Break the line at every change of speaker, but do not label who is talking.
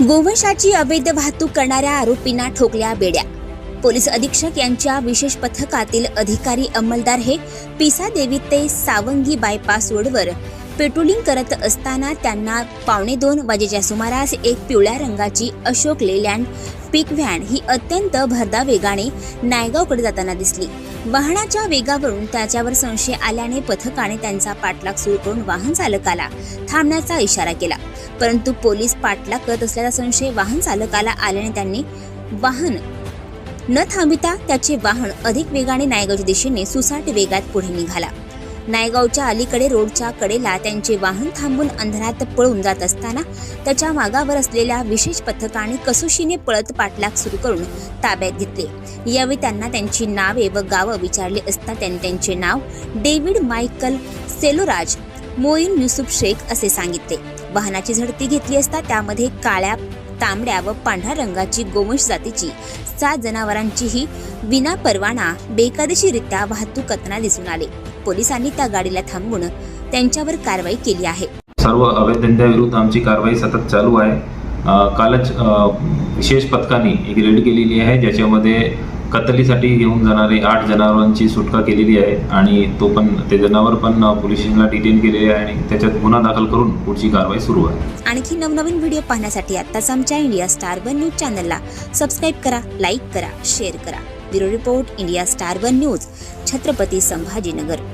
गोवंशाची अवैध वाहतूक करणाऱ्या आरोपींना ठोकल्या बेड्या. पोलीस अधीक्षक यांच्या विशेष पथकातील अधिकारी अंमलदार हे पिसा देवी ते सावंगी बायपास रोडवर पेट्रोलिंग करत असताना त्यांना पावणे दोन वाजेच्या सुमारास एक पिवळ्या रंगाची अशोक लेलँड पिक व्हॅन ही अत्यंत भरदा वेगाने नायगावकडे जाताना दिसली. वाहनाच्या वेगावरून त्याच्यावर संशय आल्याने पथकाने त्यांचा पाठलाग सुरू करून वाहन चालकाला थांबण्याचा इशारा केला. परंतु पोलीस पाठलाग करत असल्याचा संशय वाहन चालकाला आल्याने त्यांनी वाहन न थांबिता त्याचे वाहन अधिक वेगाने नायगावच्या दिशेने सुसाट वेगात पुढे निघाला. नायगावच्या अलीकडे रोडच्या कडेला त्यांचे वाहन थांबून अंधारात पळून जात असताना त्याच्या मागावर असलेल्या विशेष पथकाने कसोशीने पळत पाठलाग सुरू करून ताब्यात घेतले. यावेळी त्यांना त्यांची नावे व गावं विचारली असता त्यांनी त्यांचे नाव डेव्हिड मायकल सेलोराज मोईन युसुफ शेख असे सांगितले. वाहनाची झडती घेतली असता त्यामध्ये काळ्या तांबड्या व पांढऱ्या रंगाची गोवंश जातीची सात जनावरांचीही विना परवाना बेकायदेशीरित्या वाहतूक करताना दिसून आले. पोलिसांनी त्या गाडीला थांबवून त्यांच्यावर कारवाई केली आहे.
सर्व अवैध धंद्याविरुद्ध आमची कारवाई सतत चालू आहे. कालच विशेष पथकाने एक रेड केलेली आहे ज्याच्यामध्ये कत्तलीसाठी घेऊन जाणारे आठ जनावरांची सुटका केलेली आहे आणि तो पण ते जनावर पण पोलीस स्टेशनला डिटेन केलेले आहे आणि त्याच्यात गुन्हा दाखल करून पुढची कारवाई सुरू आहे.
आणखी नवनवीन व्हिडिओ पाहण्यासाठी आत्ताच आमच्या इंडिया स्टार वन न्यूज चॅनलला सबस्क्राईब करा लाईक करा शेअर करा. Bureau report India star one news Chhatrapati Sambhajinagar.